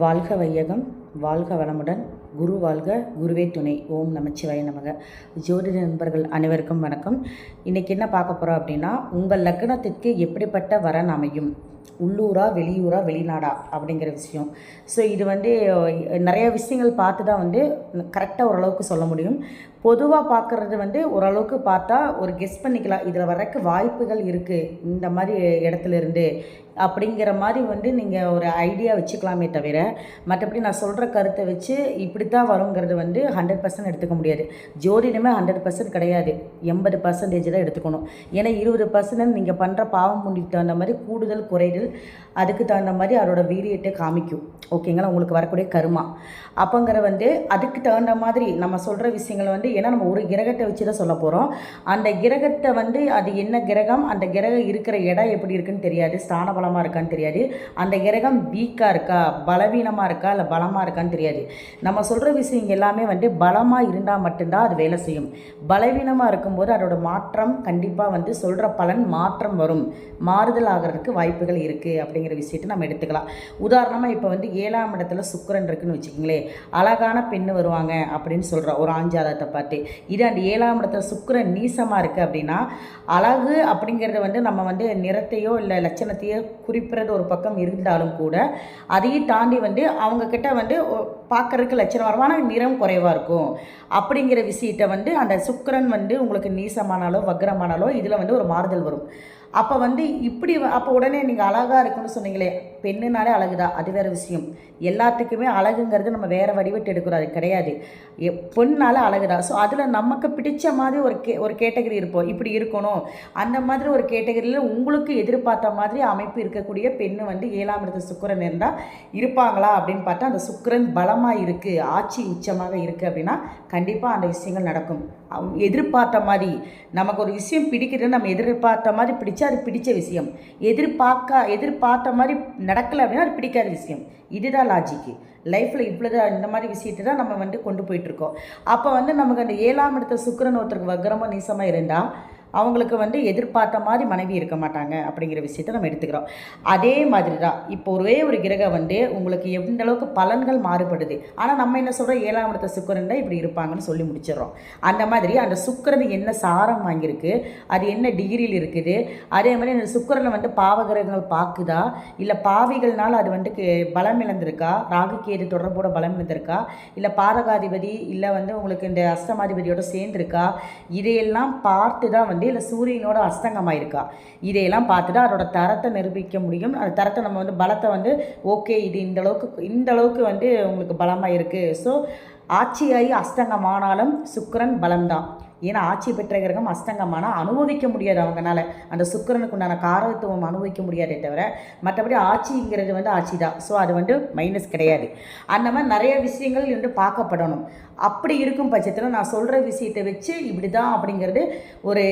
வாழ்க வையகம் வாழ்க வளமுடன் குரு வாழ்க குருவே துணை. ஓம் நமச்சிவாய நமக. ஜோதிட நண்பர்கள் அனைவருக்கும் வணக்கம். இன்றைக்கி என்ன பார்க்க போகிறோம் அப்படின்னா உங்கள் லக்னத்திற்கு எப்படிப்பட்ட வரன் அமையும்? உள்ளூரா வெளியூரா வெளிநாடா அப்படிங்கிற விஷயம். ஸோ இது வந்து நிறைய விஷயங்கள் பார்த்து தான் வந்து கரெக்டாக ஓரளவுக்கு சொல்ல முடியும். பொதுவாக பார்க்குறது வந்து ஓரளவுக்கு பார்த்தா ஒரு கெஸ் பண்ணிக்கலாம். இதில் வரக்கு வாய்ப்புகள் இருக்குது இந்த மாதிரி இடத்துல இருந்து அப்படிங்கிற மாதிரி வந்து நீங்கள் ஒரு ஐடியா வச்சுக்கலாமே தவிர மற்றபடி நான் சொல்கிற கருத்தை வச்சு இப்படி தான் வருங்கிறது வந்து ஹண்ட்ரட் பர்சன்ட் எடுத்துக்க முடியாது. ஜோதிடமே ஹண்ட்ரட் பர்சன்ட் கிடையாது. எண்பது பர்சன்டேஜ் தான் எடுத்துக்கணும். ஏன்னா இருபது பர்சன்ட் நீங்கள் பண்ணுற பாவம் முடிக்கு தகுந்த மாதிரி கூடுதல் குறைதல் அதுக்கு தகுந்த மாதிரி அதோட வீரியத்தை காமிக்கும். ஓகேங்களா உங்களுக்கு வரக்கூடிய கருமா. அப்போங்கிற வந்து அதுக்கு தகுந்த மாதிரி நம்ம சொல்கிற விஷயங்களை வந்து ஏன்னா நம்ம ஒரு கிரகத்தை வச்சு தான் சொல்ல போகிறோம் அந்த கிரகத்தை வந்து அது என்ன கிரகம்? அந்த கிரகம் இருக்கிற இடம் எப்படி இருக்குன்னு தெரியாது. ஸ்தான பலமாக இருக்கான்னு தெரியாது. அந்த கிரகம் வீக்காக இருக்கா? பலவீனமாக இருக்கா? இல்லை பலமாக இருக்கான்னு தெரியாது. நம்ம சொல்கிற விஷயம் எல்லாமே வந்து பலமாக இருந்தால் மட்டும்தான் அது வேலை செய்யும். பலவீனமாக இருக்கும்போது அதோட மாற்றம் கண்டிப்பாக வந்து சொல்கிற பலன் மாற்றம் வரும். மாறுதல் ஆகிறதுக்கு வாய்ப்புகள் இருக்குது அப்படிங்கிற விஷயத்தை நம்ம எடுத்துக்கலாம். உதாரணமாக இப்போ வந்து ஏழாம் இடத்துல சுக்கரன் இருக்குன்னு வச்சுக்கோங்களேன். அழகான பெண்ணு வருவாங்க அப்படின்னு சொல்கிறோம் ஒரு ஆஞ்சாதத்தை பார்த்து இது அந்த ஏழாம் இடத்துல சுக்கரன் நீசமாக இருக்குது அப்படின்னா அழகு அப்படிங்கிறத வந்து நம்ம வந்து நிறத்தையோ இல்லை லட்சணத்தையோ குறிப்பிடுறது ஒரு பக்கம் இருந்தாலும் கூட அதையும் தாண்டி வந்து அவங்கக்கிட்ட வந்து பார்க்குறதுக்கு லட்சணம் வரும் ஆனால் நிறம் குறைவாக இருக்கும். அப்படிங்கிற விஷயத்தை வந்து அந்த சுக்கரன் வந்து உங்களுக்கு நீசமானாலோ வக்ரமானாலோ இதில் வந்து ஒரு மாறுதல் வரும். அப்போ வந்து இப்படி அப்போ உடனே நீங்கள் அழகாக இருக்குன்னு சொன்னீங்களே பெண்ணுனாலே அழகுதா அது வேறு விஷயம். எல்லாத்துக்குமே அழகுங்கிறது நம்ம வேறு வடிவட்டு எடுக்கிறோம். அது கிடையாது. பொண்ணால் அழகு தான் ஸோ அதில் நமக்கு பிடிச்ச மாதிரி ஒரு கே ஒரு கேட்டகரி இருப்போம். இப்படி இருக்கணும். அந்த மாதிரி ஒரு கேட்டகரியில் உங்களுக்கு எதிர்பார்த்த மாதிரி அமைப்பு இருக்கக்கூடிய பெண்ணு வந்து ஏழாம் இடத்து சுக்கரன் இருந்தால் இருப்பாங்களா அப்படின்னு பார்த்தா அந்த சுக்கரன் பலமாக இருக்குது ஆட்சி உச்சமாக இருக்குது அப்படின்னா கண்டிப்பாக அந்த விஷயங்கள் நடக்கும். எதிர்பார்த்த மாதிரி நமக்கு ஒரு விஷயம் பிடிக்கிறது நம்ம எதிர்பார்த்த மாதிரி பிடிச்சா அது பிடிச்ச விஷயம். எதிர்பார்க்க எதிர்பார்த்த மாதிரி நடக்கலை அப்படின்னா அது பிடிக்காத விஷயம். இதுதான் லாஜிக்கு லைஃப்பில் இவ்வளோதான் இந்த மாதிரி விஷயத்தை தான் நம்ம வந்து கொண்டு போயிட்டுருக்கோம் அப்போ வந்து நமக்கு அந்த ஏழாம் இடத்த சுக்கரன் ஒருத்தருக்கு வக்கரமாக நீசமாக இருந்தால் அவங்களுக்கு வந்து எதிர்பார்த்த மாதிரி மனைவி இருக்க மாட்டாங்க அப்படிங்கிற விஷயத்த நம்ம எடுத்துக்கிறோம். அதே மாதிரி தான் இப்போ ஒரே ஒரு கிரகம் வந்து உங்களுக்கு எந்த அளவுக்கு பலன்கள் மாறுபடுது? ஆனால் நம்ம என்ன சொல்கிறோம் ஏழாம் இடத்த சுக்கரன்டா தான் இப்படி இருப்பாங்கன்னு சொல்லி முடிச்சிடறோம். அந்த மாதிரி அந்த சுக்கரன் என்ன சாரம் வாங்கியிருக்கு? அது என்ன டிகிரியில் இருக்குது? அதே மாதிரி அந்த சுக்கரனை வந்து பாவகிரகங்கள் பார்க்குதா இல்லை பாவிகள்னால் அது வந்து பலம் இழந்திருக்கா? ராகு கேது தொடர்போட பலம் இழந்திருக்கா? இல்லை பாதகாதிபதி இல்லை வந்து உங்களுக்கு இந்த அஸ்தமாதிபதியோட சேர்ந்துருக்கா? இதையெல்லாம் பார்த்து தான் வந்து இல்லை சூரியனோட அஸ்தங்கமாக இருக்கா இதையெல்லாம் பார்த்துட்டு அதோட தரத்தை நிரூபிக்க முடியும். அந்த தரத்தை நம்ம வந்து பலத்தை வந்து ஓகே இது இந்த அளவுக்கு இந்த அளவுக்கு வந்து உங்களுக்கு பலமாக இருக்குது ஸோ ஆட்சியாகி அஸ்தங்கமானாலும் சுக்கரன் பலம்தான் ஏன்னா ஆட்சி பெற்ற கிரகம் அஸ்தங்கமானால் அனுபவிக்க முடியாது அவங்கனால. அந்த சுக்கரனுக்கு உண்டான காரத்துவம் அனுபவிக்க முடியாதே தவிர மற்றபடி ஆட்சிங்கிறது வந்து ஆட்சி தான். ஸோ அது வந்து மைனஸ் கிடையாது. அந்த மாதிரி நிறைய விஷயங்கள் வந்து பார்க்கப்படணும். அப்படி இருக்கும் பட்சத்தில் நான் சொல்கிற விஷயத்தை வச்சு இப்படி தான் அப்படிங்கிறது ஒரு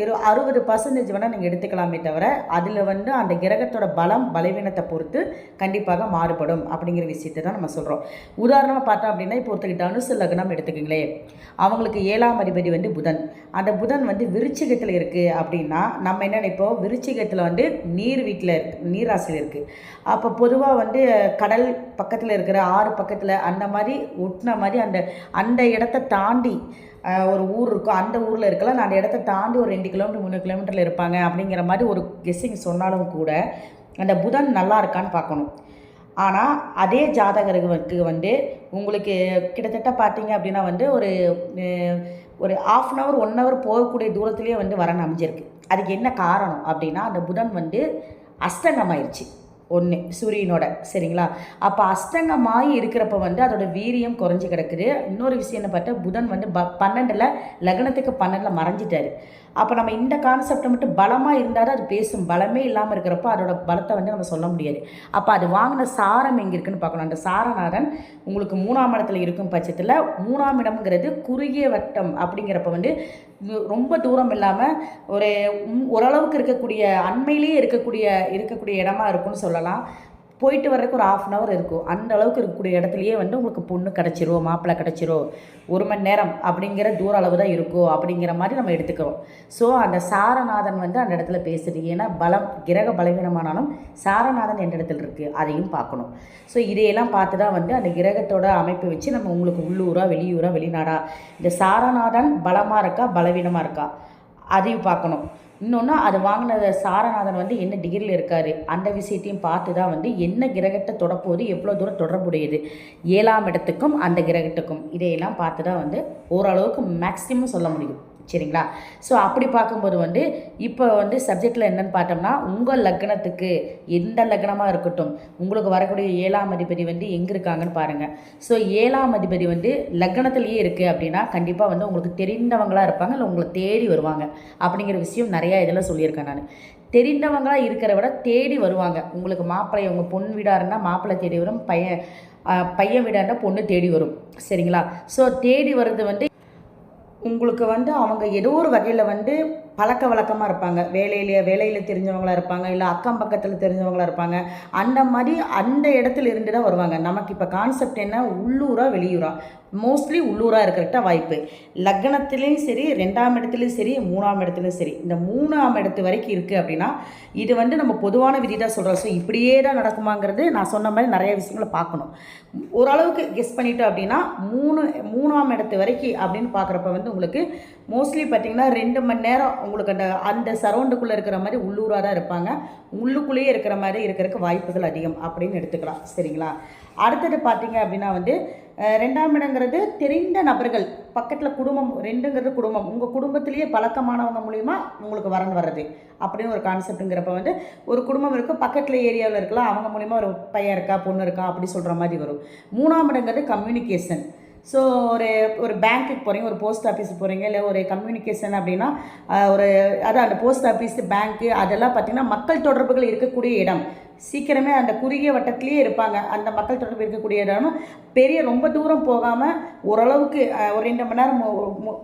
இரு அறுபது பர்சன்டேஜ் வேணால் நீங்கள் எடுத்துக்கலாமே தவிர அதில் வந்து அந்த கிரகத்தோட பலம் பலவீனத்தை பொறுத்து கண்டிப்பாக மாறுபடும் அப்படிங்கிற விஷயத்தை தான் நம்ம சொல்கிறோம் உதாரணமாக பார்த்தோம் அப்படின்னா இப்போ ஒருத்தருக்கு தனுசு லக்னம் எடுத்துக்கிங்களேன் அவங்களுக்கு ஏழாம் அதிபதி வந்து புதன். அந்த புதன் வந்து விருச்சிகத்தில் இருக்குது அப்படின்னா நம்ம என்ன நினைப்போம்? விருச்சிகத்தில் வந்து நீர் வீட்டில் இருக்கு நீராசியில் இருக்குது அப்போ பொதுவாக வந்து கடல் பக்கத்தில் இருக்கிற ஆறு பக்கத்தில் அந்த மாதிரி ஒட்டின மாதிரி அந்த அந்த இடத்த தாண்டி ஒரு ஊர் இருக்கும். அந்த ஊரில் இருக்கலாம். அந்த இடத்த தாண்டி ஒரு ரெண்டு கிலோமீட்டர் மூணு கிலோமீட்டரில் இருப்பாங்க அப்படிங்கிற மாதிரி ஒரு கெஸ்ஸிங் சொன்னாலும் கூட அந்த புதன் நல்லா இருக்கான்னு பார்க்கணும். ஆனால் அதே ஜாதகருக்கு வந்து உங்களுக்கு கிட்டத்தட்ட பார்த்தீங்க அப்படின்னா வந்து ஒரு ஒரு half an hour one hour போகக்கூடிய தூரத்துலேயே வந்து வரன் அமைஞ்சிருக்கு. அதுக்கு என்ன காரணம் அப்படின்னா அந்த புதன் வந்து அஸ்தங்கமாயிருச்சு. ஒன்று சூரியனோட சரிங்களா? அப்போ அஸ்தங்கமாகி இருக்கிறப்ப வந்து அதோட வீரியம் குறைஞ்சி கிடக்குது. இன்னொரு விஷயம் என்ன பார்த்தா புதன் வந்து ப பன்னெண்டில் லக்னத்துக்கு பன்னெண்டில் மறைஞ்சிட்டாரு. அப்போ நம்ம இந்த கான்செப்டை மட்டும் பலமாக இருந்தால் அது பேசும் பலமே இல்லாமல் இருக்கிறப்போ அதோட பலத்தை வந்து நம்ம சொல்ல முடியாது. அப்போ அது வாங்கின சாரம் எங்கே இருக்குன்னு பார்க்கணும். அந்த சாரநாதன் உங்களுக்கு மூணாம் இடத்துல இருக்கும் பட்சத்தில் மூணாம் இடம்ங்கிறது குறுகிய வட்டம் அப்படிங்கிறப்ப வந்து ரொம்ப தூரம் இல்லாமல் ஒரு ஓரளவுக்கு இருக்கக்கூடிய அண்மையிலேயே இருக்கக்கூடிய இருக்கக்கூடிய இடமா இருக்கும்னு சொல்லலாம். போயிட்டு வர்றதுக்கு ஒரு ஆஃப் அன் ஹவர் இருக்கும். அந்த அளவுக்கு இருக்கக்கூடிய இடத்துலையே வந்து உங்களுக்கு பொண்ணு கிடச்சிரும் மாப்பிள்ளை கிடச்சிரும் ஒரு மணி நேரம் அப்படிங்கிற தூர அளவு தான் இருக்கும் அப்படிங்கிற மாதிரி நம்ம எடுத்துக்கிறோம். ஸோ அந்த சாரநாதன் வந்து அந்த இடத்துல பேசுது. ஏன்னா பலம் கிரக பலவீனமானாலும் சாரநாதன் எந்த இடத்துல இருக்குது அதையும் பார்க்கணும். ஸோ இதையெல்லாம் பார்த்து தான் வந்து அந்த கிரகத்தோட அமைப்பை வச்சு நம்ம உங்களுக்கு உள்ளூரா வெளியூரா வெளிநாடா இந்த சாரநாதன் பலமாக இருக்கா பலவீனமாக இருக்கா அதையும் பார்க்கணும். இன்னொன்று அது வாங்கின சாரநாதன் வந்து என்ன டிகிரியில் இருக்கார்? அந்த விஷயத்தையும் பார்த்து தான் வந்து என்ன கிரகத்தை தொடப்போது எவ்வளோ தூரம் தொடர்புடையது? ஏழாம் இடத்துக்கும் அந்த கிரகத்துக்கும் இதையெல்லாம் பார்த்து தான் வந்து ஓரளவுக்கு மேக்ஸிமம் சொல்ல முடியும். சரிங்களா? ஸோ அப்படி பார்க்கும்போது வந்து இப்போ வந்து சப்ஜெக்டில் என்னென்னு பார்த்தோம்னா உங்கள் லக்னத்துக்கு எந்த லக்னமாக இருக்கட்டும் உங்களுக்கு வரக்கூடிய ஏழாம் அதிபதி வந்து எங்கே இருக்காங்கன்னு பாருங்கள் ஸோ ஏழாம் அதிபதி வந்து லக்னத்துலேயே இருக்குது அப்படின்னா கண்டிப்பாக வந்து உங்களுக்கு தெரிந்தவங்களாக இருப்பாங்க இல்லை உங்களை தேடி வருவாங்க. அப்படிங்கிற விஷயம் நிறையா இதில் சொல்லியிருக்கேன் நான். தெரிந்தவங்களாக இருக்கிற விட தேடி வருவாங்க. உங்களுக்கு மாப்பிள்ளை உங்கள் பொன் வீடாக இருந்தால் மாப்பிள்ளை தேடி வரும். பையன் பையன் வீடாக இருந்தால் பொண்ணு தேடி வரும். சரிங்களா? ஸோ தேடி வர்றது வந்து உங்களுக்கு வந்து அவங்க ஏதோ ஒரு வகையில் வந்து பழக்க வழக்கமாக இருப்பாங்க. வேலையிலேயே வேலையில் தெரிஞ்சவங்களா இருப்பாங்க. இல்லை அக்கம் பக்கத்தில் தெரிஞ்சவங்களா இருப்பாங்க. அந்த மாதிரி அந்த இடத்துல இருந்து தான் வருவாங்க. நமக்கு இப்போ கான்செப்ட் என்ன? உள்ளூரா வெளியூரா. மோஸ்ட்லி உள்ளூராக இருக்கிறட்ட வாய்ப்பு. லக்னத்துலேயும் சரி ரெண்டாம் இடத்துலையும் சரி மூணாம் இடத்துலையும் சரி. இந்த மூணாம் இடத்து வரைக்கும் இருக்குது அப்படின்னா இது வந்து நம்ம பொதுவான விதி தான் சொல்கிறோம் ஸோ இப்படியே தான் நடக்குமாங்கிறது நான் சொன்ன மாதிரி நிறைய விஷயங்களை பார்க்கணும். ஓரளவுக்கு கெஸ் பண்ணிட்டோம் அப்படின்னா மூணு மூணாம் இடத்து வரைக்கும் அப்படின்னு பார்க்குறப்ப வந்து உங்களுக்கு மோஸ்ட்லி பார்த்திங்கன்னா ரெண்டு மணி நேரம் உங்களுக்கு அந்த அந்த சரௌண்டுக்குள்ளே இருக்கிற மாதிரி உள்ளூராக தான் இருப்பாங்க. உள்ளுக்குள்ளேயே இருக்கிற மாதிரி இருக்கிறதுக்கு வாய்ப்புகள் அதிகம் அப்படின்னு எடுத்துக்கலாம். சரிங்களா? அடுத்தது பார்த்தீங்க அப்படின்னா வந்து ரெண்டாம் இடங்கிறது தெரிந்த நபர்கள் பக்கத்தில் குடும்பம் ரெண்டுங்கிறது குடும்பம். உங்கள் குடும்பத்திலேயே பழக்கமானவங்க மூலிமா உங்களுக்கு வரன் வர்றது அப்படின்னு ஒரு கான்செப்ட்டுங்கிறப்ப வந்து ஒரு குடும்பம் இருக்கும் பக்கத்தில் ஏரியாவில் இருக்கலாம் அவங்க மூலிமா ஒரு பையன் இருக்கா பொண்ணு இருக்கா அப்படி சொல்கிற மாதிரி வரும். மூணாம் இடங்கிறது கம்யூனிகேஷன் ஸோ ஒரு ஒரு பேங்க்குக்கு போகிறீங்க ஒரு போஸ்ட் ஆஃபீஸுக்கு போகிறீங்க இல்லை ஒரு கம்யூனிகேஷன் அப்படின்னா ஒரு அதான் அந்த போஸ்ட் ஆஃபீஸ் பேங்க்கு அதெல்லாம் பார்த்திங்கன்னா மக்கள் தொடர்புகள் இருக்கக்கூடிய இடம். சீக்கிரமே அந்த குறுகிய வட்டத்திலேயே இருப்பாங்க. அந்த மக்கள் தொடர்பு இருக்கக்கூடிய இடம். பெரிய ரொம்ப தூரம் போகாமல் ஓரளவுக்கு ஒரு ரெண்டு மணி நேரம்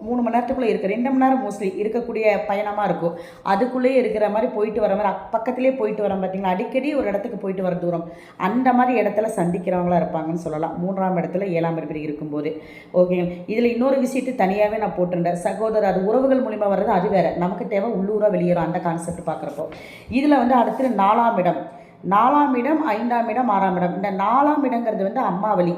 மூணு மணி நேரத்துக்குள்ளே இருக்குது ரெண்டு மணி நேரம் மோஸ்ட்லி இருக்கக்கூடிய பயணமாக இருக்கும். அதுக்குள்ளேயே இருக்கிற மாதிரி போயிட்டு வர மாதிரி பக்கத்துலேயே போயிட்டு வரோம் பார்த்தீங்களா? அடிக்கடி ஒரு இடத்துக்கு போயிட்டு வர தூரம். அந்த மாதிரி இடத்துல சந்திக்கிறவங்களா இருப்பாங்கன்னு சொல்லலாம். மூன்றாம் இடத்துல ஏழாம் இடத்துல இருக்கும்போது. ஓகேங்களா இதில் இன்னொரு விஷயத்தை தனியாகவே நான் போட்டிருந்தேன். சகோதரர் அது உறவுகள் மூலிமா வர்றது அது வேறு. நமக்கு தேவை உள்ளூராக வெளியேறும். அந்த கான்செப்ட் பார்க்குறப்போ. இதில் வந்து அடுத்து நாலாம் இடம். நாலாம் இடம் ஐந்தாம் இடம் ஆறாம் இடம். இந்த நாலாம் இடங்கிறது வந்து அம்மாவளி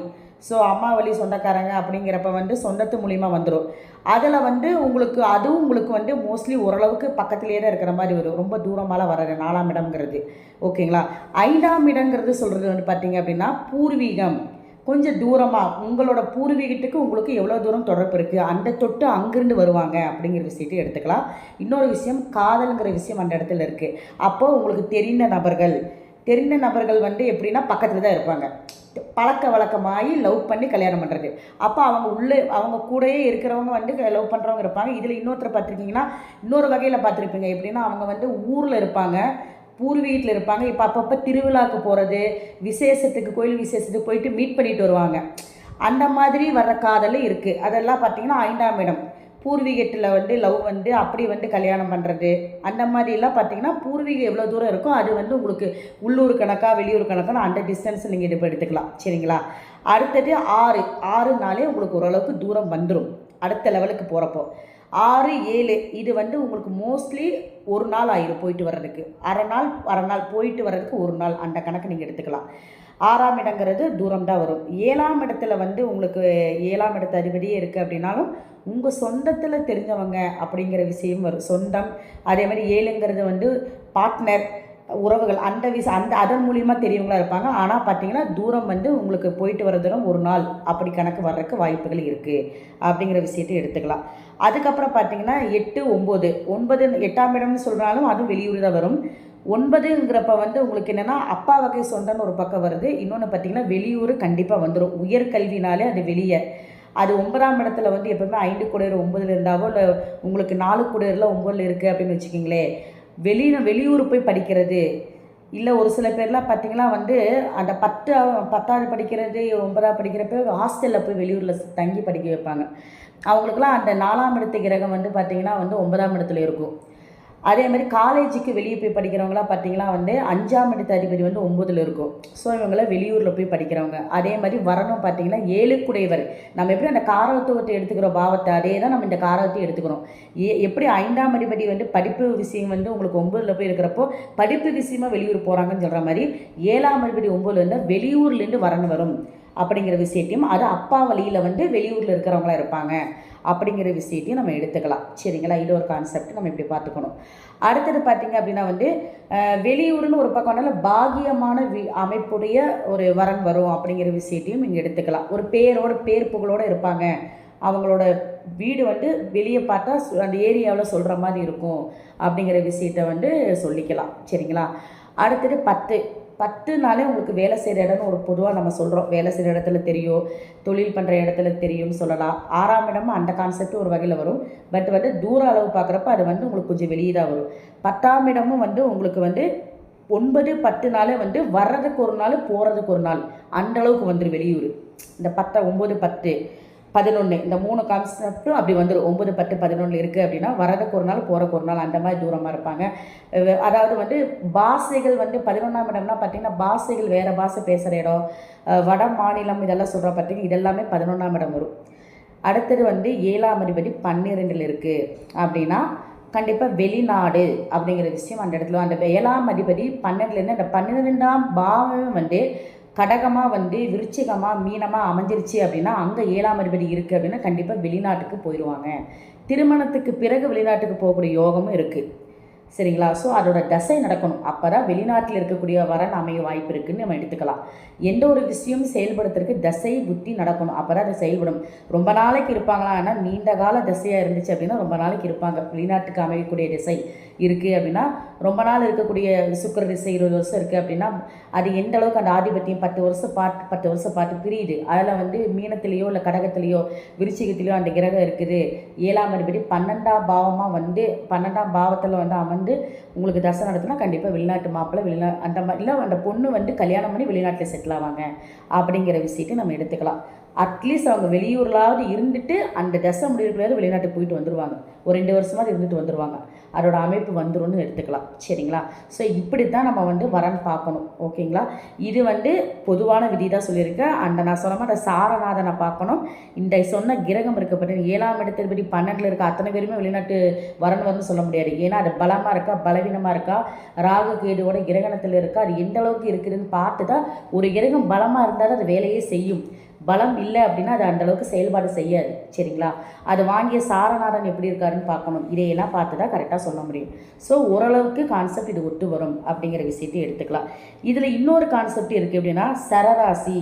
ஸோ அம்மாவளி சொந்தக்காரங்க அப்படிங்கிறப்ப வந்து சொந்தத்து மூலிமா வந்துடும் அதில் வந்து உங்களுக்கு அதுவும் உங்களுக்கு வந்து மோஸ்ட்லி ஓரளவுக்கு பக்கத்துலேயே தான் இருக்கிற மாதிரி வரும். ரொம்ப தூரமாலாம் வராது நாலாம் இடம்ங்கிறது. ஓகேங்களா? ஐந்தாம் இடங்கிறது சொல்கிறது வந்து பார்த்தீங்க அப்படின்னா பூர்வீகம். கொஞ்சம் தூரமாக உங்களோட பூர்வீகத்துக்கு உங்களுக்கு எவ்வளோ தூரம் தொடர்பு இருக்குது அந்த தொட்டு அங்கிருந்து வருவாங்க அப்படிங்கிற விஷயத்தை எடுத்துக்கலாம். இன்னொரு விஷயம் காதலுங்கிற விஷயம் அந்த இடத்துல இருக்குது அப்போது உங்களுக்கு தெரிந்த நபர்கள் தெரிந்த நபர்கள் வந்து எப்படின்னா பக்கத்தில் தான் இருப்பாங்க. பழக்க வழக்கமாகி லவ் பண்ணி கல்யாணம் பண்ணுறது அப்போ அவங்க உள்ளே அவங்க கூடயே இருக்கிறவங்க வந்து லவ் பண்ணுறவங்க இருப்பாங்க. இதில் இன்னொருத்தர் பார்த்துருக்கீங்கன்னா இன்னொரு வகையில் பார்த்துருப்பீங்க. எப்படின்னா அவங்க வந்து ஊரில் இருப்பாங்க. பூர்வீகத்தில் இருப்பாங்க. இப்போ அப்பப்போ திருவிழாவுக்கு போகிறது விசேஷத்துக்கு கோயில் விசேஷத்துக்கு போயிட்டு மீட் பண்ணிட்டு வருவாங்க. அந்த மாதிரி வர்ற காதல் இருக்குது அதெல்லாம் பார்த்திங்கன்னா ஐந்தாம் இடம். பூர்வீகத்தில் வந்து லவ் வந்து அப்படி வந்து கல்யாணம் பண்ணுறது அந்த மாதிரிலாம் பார்த்தீங்கன்னா பூர்வீகம் எவ்வளோ தூரம் இருக்கோ அது வந்து உங்களுக்கு உள்ளூர் கணக்காக வெளியூர் கணக்காக அந்த டிஸ்டன்ஸ் நீங்கள் இது எடுத்துக்கலாம். சரிங்களா? அடுத்தது ஆறு. ஆறு நாளே உங்களுக்கு ஓரளவுக்கு தூரம் வந்துடும் அடுத்த லெவலுக்கு போகிறப்போ ஆறு ஏழு இது வந்து உங்களுக்கு மோஸ்ட்லி ஒரு நாள் ஆயிரும் போயிட்டு வர்றதுக்கு. அரை நாள் அரை நாள் போயிட்டு வர்றதுக்கு ஒரு நாள் அந்த கணக்கு நீங்கள் எடுத்துக்கலாம். ஆறாம் இடங்கிறது தூரம் தான் வரும். ஏழாம் இடத்துல வந்து உங்களுக்கு ஏழாம் இடத்து அதிபதியே இருக்குது அப்படின்னாலும் உங்கள் சொந்தத்தில் தெரிஞ்சவங்க அப்படிங்கிற விஷயம் வரும். சொந்தம் அதே மாதிரி ஏழுங்கிறது வந்து பார்ட்னர் உறவுகள் அந்த விஷ அந்த அதன் மூலியமாக தெரியவங்களாக இருப்பாங்க. ஆனால் பார்த்தீங்கன்னா தூரம் வந்து உங்களுக்கு போயிட்டு வர தூரம் ஒரு நாள் அப்படி கணக்கு வர்றதுக்கு வாய்ப்புகள் இருக்குது அப்படிங்கிற விஷயத்தை எடுத்துக்கலாம். அதுக்கப்புறம் பார்த்தீங்கன்னா எட்டு ஒம்பது ஒன்பது எட்டாம் இடம்னு சொல்கிறாலும் அதுவும் வெளியூர் தான் வரும். ஒன்பதுங்கிறப்ப வந்து உங்களுக்கு என்னென்னா அப்பா வகை சொந்தம்னு ஒரு பக்கம் வருது. இன்னொன்று பார்த்தீங்கன்னா வெளியூர் கண்டிப்பாக வந்துடும் உயர்கல்வினாலே அது வெளியே அது ஒன்பதாம் இடத்துல வந்து எப்போவுமே ஐந்து குடையர் ஒம்பதுல இருந்தாவோ இல்லை உங்களுக்கு நாலு குடையரில் ஒம்பதில் இருக்குது அப்படின்னு வச்சுக்கிங்களேன் வெளியில் வெளியூர் போய் படிக்கிறது இல்லை ஒரு சில பேர்லாம் பார்த்திங்கன்னா வந்து அந்த பத்து பத்தாவது படிக்கிறது ஒன்பதாவது படிக்கிறப்ப ஹாஸ்டலில் போய் வெளியூரில் தங்கி படிக்க வைப்பாங்க. அவங்களுக்குலாம் அந்த நாலாம் இடத்து கிரகம் வந்து பார்த்திங்கன்னா வந்து ஒன்பதாம் இடத்துல இருக்கும். அதே மாதிரி காலேஜுக்கு வெளியே போய் படிக்கிறவங்களாம் பார்த்தீங்கன்னா வந்து அஞ்சாம் இடத்து அதிபதி வந்து ஒம்பதுல இருக்கும். ஸோ இவங்களாம் வெளியூரில் போய் படிக்கிறவங்க. அதே மாதிரி வரணும் பார்த்தீங்கன்னா ஏழுக்குடையவர். நம்ம எப்படி அந்த காரத்துவத்தை எடுத்துக்கிற பாவத்தை அதே தான் நம்ம இந்த காரத்தை எடுத்துக்கிறோம். ஏ எப்படி ஐந்தாம் அதிபதி வந்து படிப்பு விஷயம் வந்து உங்களுக்கு ஒம்பதுல போய் இருக்கிறப்போ படிப்பு விஷயமா வெளியூர் போகிறாங்கன்னு சொல்கிற மாதிரி ஏழாம் அதிபதி ஒம்பதுல இருந்தால் வெளியூர்லேருந்து வரணும் வரும். அப்படிங்கிற விஷயத்தையும் அது அப்பா வழியில் வந்து வெளியூரில் இருக்கிறவங்களா இருப்பாங்க. அப்படிங்கிற விஷயத்தையும் நம்ம எடுத்துக்கலாம். சரிங்களா? இது ஒரு கான்செப்ட் நம்ம இப்படி பார்த்துக்கணும். அடுத்தது பார்த்தீங்க அப்படின்னா வந்து வெளியூர்னு ஒரு பக்கம்னால பாகியமான வி அமைப்புடைய ஒரு வரன் வரும் அப்படிங்கிற விஷயத்தையும் இங்கே எடுத்துக்கலாம். ஒரு பேரோட பேர் புகழோட இருப்பாங்க. அவங்களோட வீடு வந்து வெளியே பார்த்தா அந்த ஏரியாவில் சொல்கிற மாதிரி இருக்கும் அப்படிங்கிற விஷயத்த வந்து சொல்லிக்கலாம். சரிங்களா? அடுத்தது பத்து. பத்துனாலே உங்களுக்கு வேலை செய்கிற இடம்னு ஒரு பொதுவாக நம்ம சொல்கிறோம் வேலை செய்கிற இடத்துல தெரியும். தொழில் பண்ணுற இடத்துல தெரியும்னு சொல்லலாம். ஆறாம் இடமும் அந்த கான்செப்ட் ஒரு வகையில் வரும். பட் வந்து தூர அளவு பார்க்குறப்ப அது வந்து உங்களுக்கு கொஞ்சம் வெளியே தான் வரும். பத்தாம் இடமும் வந்து உங்களுக்கு வந்து ஒன்பது பத்து நாளே வந்து வர்றதுக்கு ஒரு நாள் போகிறதுக்கு ஒரு நாள். அந்த அளவுக்கு வந்துடும் வெளியூர். இந்த பத்த ஒம்பது பத்து. பதினொன்று இந்த மூணு கான்செப்டும் அப்படி வந்துடும் ஒம்பது பத்து பதினொன்று இருக்குது அப்படின்னா வரதுக்கு ஒரு நாள் போகிறக்கு ஒரு நாள் அந்த மாதிரி தூரமாக இருப்பாங்க. அதாவது வந்து பாஷைகள் வந்து பதினொன்றாம் இடம்னா பார்த்திங்கன்னா பாஷைகள் வேறு பாஷை பேசுகிற இடம். வட மாநிலம் இதெல்லாம் சொல்கிற பார்த்தீங்கன்னா இதெல்லாமே பதினொன்றாம் இடம் வரும். அடுத்தது வந்து ஏழாம் அதிபதி பன்னிரெண்டில் இருக்குது அப்படின்னா கண்டிப்பாக வெளிநாடு அப்படிங்கிற விஷயம் அந்த இடத்துல அந்த ஏழாம் அதிபதி பன்னெண்டுலேருந்து அந்த பன்னிரெண்டாம் பாவம் வந்து கடகமாக வந்து விருச்சிகமாக மீனமாக அமைஞ்சிருச்சு அப்படின்னா அங்கே ஏழாம் அதிபதி இருக்குது அப்படின்னா கண்டிப்பாக வெளிநாட்டுக்கு போயிடுவாங்க திருமணத்துக்கு பிறகு வெளிநாட்டுக்கு போகக்கூடிய யோகமும் இருக்குது சரிங்களா? ஸோ அதோட தசை நடக்கணும். அப்போ தான் வெளிநாட்டில் இருக்கக்கூடிய வரன் அமைய வாய்ப்பு இருக்குதுன்னு நம்ம எடுத்துக்கலாம். எந்த ஒரு விஷயமும் செயல்படுத்துறதுக்கு தசை புத்தி நடக்கணும். அப்போ தான் அது செயல்படும். ரொம்ப நாளைக்கு இருப்பாங்களா? ஆனால் நீண்ட கால தசையாக இருந்துச்சு அப்படின்னா ரொம்ப நாளைக்கு இருப்பாங்க. வெளிநாட்டுக்கு அமையக்கூடிய திசை. இருக்குது அப்படின்னா ரொம்ப நாள் இருக்கக்கூடிய சுக்கர திசை இருபது வருஷம் இருக்குது அப்படின்னா அது எந்த அளவுக்கு அந்த ஆதிபத்தியம் பத்து வருஷம் பார்த்து பத்து வருஷம் பார்த்து பிரியுது? அதில் வந்து மீனத்திலேயோ இல்லை கடகத்திலேயோ விருச்சிகத்திலேயோ அந்த கிரகம் இருக்குது. ஏழாம் அதிபதி பன்னெண்டாம் பாவமாக வந்து பன்னெண்டாம் பாவத்தில் வந்து அமர்ந்து உங்களுக்கு தசை நடத்தினா கண்டிப்பாக வெளிநாட்டு மாப்பிள்ளை வெளிநா அந்த மாதிரி இல்லை அந்த பொண்ணு வந்து கல்யாணம் பண்ணி வெளிநாட்டில் செட்டில் ஆவாங்க. அப்படிங்கிற விஷயத்தை நம்ம எடுத்துக்கலாம். அட்லீஸ்ட் அவங்க வெளியூர்லாவது இருந்துட்டு அந்த தசை முடிவுக்குள்ளாவது வெளிநாட்டுக்கு போயிட்டு வந்துடுவாங்க ஒரு ரெண்டு வருஷமா இருந்துட்டு வந்துடுவாங்க அதோட அமைப்பு வந்துடும்னு எடுத்துக்கலாம். சரிங்களா? ஸோ இப்படி தான் நம்ம வந்து வரன் பார்க்கணும். ஓகேங்களா? இது வந்து பொதுவான விதி தான் சொல்லியிருக்கேன் அந்த நான் சொன்ன மாதிரி அந்த சாரநாதனை பார்க்கணும். இந்த சொன்ன கிரகம் இருக்கப்பட்ட ஏழாம் இடத்துல படி பன்னெண்டில் இருக்க அத்தனை பேருமே வெளிநாட்டு வரன் வரணும்னு சொல்ல முடியாது. ஏன்னா அது பலமாக இருக்கா? பலவீனமாக இருக்கா? ராகு கேதுவோட கிரகணத்தில் இருக்கா? அது எந்த அளவுக்கு இருக்குதுன்னு பார்த்து தான் ஒரு கிரகம் பலமாக இருந்தால் தான் அது வேலையே செய்யும். பலம் இல்லை அப்படின்னா அது அந்த அளவுக்கு செயல்பாடு செய்யாது சரிங்களா? அது வாங்கிய சாரநாதன் எப்படி இருக்காருன்னு பார்க்கணும். இதையெல்லாம் பார்த்து தான் கரெக்டாக சொல்ல முடியும். ஸோ ஓரளவுக்கு கான்செப்ட் இது ஒத்து வரும் அப்படிங்கிற விஷயத்தை எடுத்துக்கலாம். இதில் இன்னொரு கான்செப்ட் இருக்குது அப்படின்னா சரராசி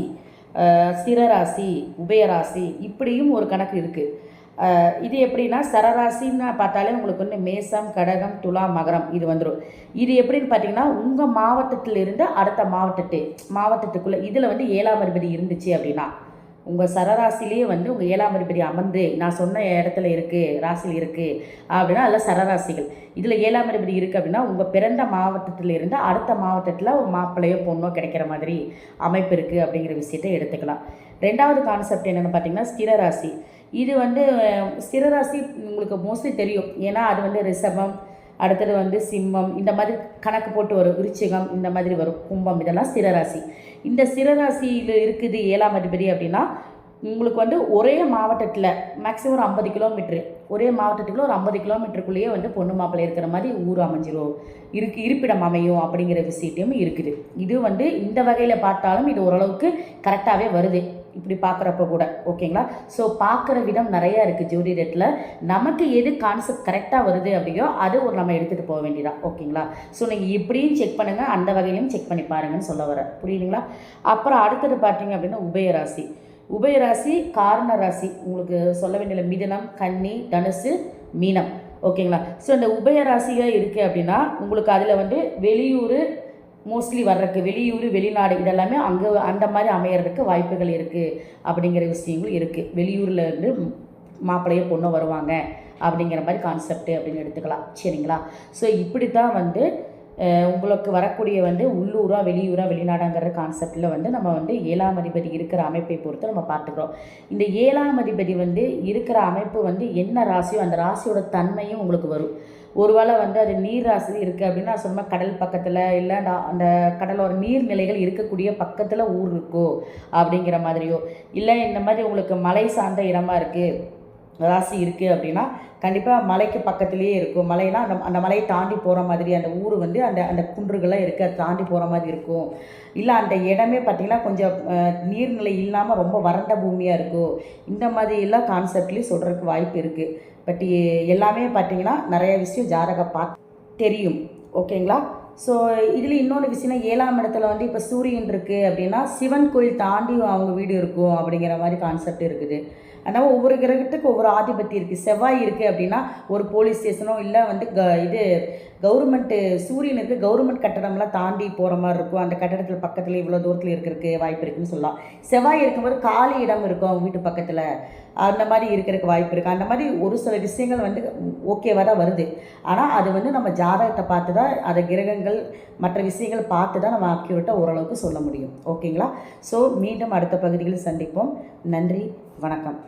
சிரராசி உபயராசி இப்படியும் ஒரு கணக்கு இருக்குது இது எப்படின்னா சரராசின்னு பார்த்தாலே உங்களுக்கு வந்து மேசம் கடகம் துலா மகரம் இது வந்துடும் இது எப்படின்னு பார்த்தீங்கன்னா உங்கள் மாவட்டத்திலிருந்து அடுத்த மாவட்டத்து மாவட்டத்துக்குள்ளே இதில் வந்து ஏழாம் அதிபதி இருந்துச்சு அப்படின்னா உங்கள் சரராசிலேயே வந்து உங்கள் ஏழாம் அதிபதி அமர்ந்து நான் சொன்ன இடத்துல இருக்குது ராசியில் இருக்குது அப்படின்னா அதில் சரராசிகள். இதில் ஏழாம் அதிபதி இருக்குது அப்படின்னா உங்கள் பிறந்த மாவட்டத்தில் இருந்து அடுத்த மாவட்டத்தில் ஒரு மாப்பிள்ளையோ பொண்ணோ கிடைக்கிற மாதிரி அமைப்பு இருக்குது அப்படிங்கிற விஷயத்தை எடுத்துக்கலாம். ரெண்டாவது கான்செப்ட் என்னென்னு பார்த்தீங்கன்னா ஸ்திரராசி இது வந்து ஸ்திரராசி உங்களுக்கு மோஸ்ட்லி தெரியும். ஏன்னா அது வந்து ரிஷபம் அடுத்தது வந்து சிம்மம் இந்த மாதிரி கணக்கு போட்டு வரும். விருச்சிகம் இந்த மாதிரி வரும். கும்பம் இதெல்லாம் சிறராசி இந்த சிறராசியில் இருக்குது ஏழாம் அதிபதி அப்படின்னா உங்களுக்கு வந்து ஒரே மாவட்டத்தில் மேக்ஸிமம் ஒரு ஐம்பது கிலோமீட்ரு ஒரே மாவட்டத்துக்குள்ள ஒரு ஐம்பது கிலோமீட்டருக்குள்ளேயே வந்து பொண்ணு மாப்பிள்ளை இருக்கிற மாதிரி ஊர் அமைஞ்சிரும். இருக்கு இருப்பிடம் அமையும் அப்படிங்கிற விஷயத்தையும் இருக்குது. இது வந்து இந்த வகையில் பார்த்தாலும் இது ஓரளவுக்கு கரெக்டாகவே வருது. இப்படி பார்க்குறப்ப கூட ஓகேங்களா? ஸோ பார்க்குற விதம் நிறையா இருக்குது ஜோதிடத்தில். நமக்கு எது கான்செப்ட் கரெக்டாக வருது அப்படியோ அது ஒரு நம்ம எடுத்துகிட்டு போக வேண்டியதா ஓகேங்களா? ஸோ நீங்கள் இப்படியும் செக் பண்ணுங்கள் அந்த வகையிலையும் செக் பண்ணி பாருங்கன்னு சொல்ல வரேன் புரியுதுங்களா? அப்புறம் அடுத்தது பார்த்தீங்க அப்படின்னா உபயராசி உபயராசி காரண ராசி. உங்களுக்கு சொல்ல வேண்டிய மிதனம் கன்னி தனுசு மீனம். ஓகேங்களா? ஸோ இந்த உபயராசியாக இருக்குது அப்படின்னா உங்களுக்கு அதில் வந்து வெளியூர் மோஸ்ட்லி வர்றதுக்கு வெளியூர் வெளிநாடு இதெல்லாமே அங்கே அந்த மாதிரி அமையறதுக்கு வாய்ப்புகள் இருக்குது அப்படிங்கிற விஷயங்கள் இருக்குது வெளியூரில் இருந்து மாப்பிள்ளைய பொண்ணு வருவாங்க அப்படிங்கிற மாதிரி கான்செப்ட் அப்படின்னு எடுத்துக்கலாம். சரிங்களா? ஸோ இப்படி தான் வந்து உங்களுக்கு வரக்கூடிய வந்து உள்ளூரா வெளியூரா வெளிநாடாங்கிற கான்செப்டில் வந்து நம்ம வந்து ஏழாம் அதிபதி இருக்கிற அமைப்பை பொறுத்து நம்ம பார்த்துக்கிறோம். இந்த ஏழாம் அதிபதி வந்து இருக்கிற அமைப்பு வந்து என்ன ராசியோ அந்த ராசியோட தன்மையும் உங்களுக்கு வரும். ஒருவேளை வந்து அது நீர் ராசி இருக்குது அப்படின்னு நான் சொன்ன கடல் பக்கத்தில் இல்லை நான் அந்த கடலோர நீர்நிலைகள் இருக்கக்கூடிய பக்கத்தில் ஊர் இருக்கோ அப்படிங்கிற மாதிரியோ இல்லை இந்த மாதிரி உங்களுக்கு மலை சார்ந்த இடமா இருக்குது ராசி இருக்குது அப்படின்னா கண்டிப்பாக மலைக்கு பக்கத்துலேயே இருக்கும். மலையெல்லாம் அந்த அந்த மலையை தாண்டி போகிற மாதிரி அந்த ஊர் வந்து அந்த அந்த குன்றுகள்லாம் இருக்குது அதை தாண்டி போகிற மாதிரி இருக்கும். இல்லை அந்த இடமே பார்த்திங்கன்னா கொஞ்சம் நீர்நிலை இல்லாமல் ரொம்ப வறண்ட பூமியாக இருக்கும். இந்த மாதிரி எல்லாம் கான்செப்ட்லேயும் சொல்கிறதுக்கு வாய்ப்பு இருக்குது பட் எல்லாமே பார்த்திங்கன்னா நிறைய விஷயம் ஜாதக பா தெரியும். ஓகேங்களா? ஸோ இதில் இன்னொரு விஷயம்னா ஏழாம் இடத்துல வந்து இப்போ சூரியன் இருக்குது அப்படின்னா சிவன் கோயில் தாண்டி அவங்க வீடு இருக்கும் அப்படிங்கிற மாதிரி கான்செப்ட் இருக்குது. அதனால் ஒவ்வொரு கிரகத்துக்கு ஒவ்வொரு ஆதிபத்தியம் இருக்குது செவ்வாய் இருக்குது அப்படின்னா ஒரு போலீஸ் ஸ்டேஷனோ இல்லை வந்து க இது கவர்மெண்ட்டு சூரியனுக்கு கவர்மெண்ட் கட்டடம்லாம் தாண்டி போகிற மாதிரி இருக்கும். அந்த கட்டடத்தில் பக்கத்தில் இவ்வளோ தூரத்தில் இருக்கிறதுக்கு வாய்ப்பு இருக்குன்னு சொல்லலாம். செவ்வாய் இருக்கும்போது காலி இடம் இருக்கும் அவங்க வீட்டு பக்கத்தில். அந்த மாதிரி இருக்கிறதுக்கு வாய்ப்பு இருக்குது அந்த மாதிரி ஒரு சில விஷயங்கள் வந்து ஓகேவாக தான் வருது. ஆனால் அது வந்து நம்ம ஜாதகத்தை பார்த்து தான் அதை கிரகங்கள் மற்ற விஷயங்கள் பார்த்து தான் நம்ம அக்யூரேட்டாக ஓரளவுக்கு சொல்ல முடியும். ஓகேங்களா ஸோ மீண்டும் அடுத்த பகுதிகளில் சந்திப்போம். நன்றி வணக்கம்.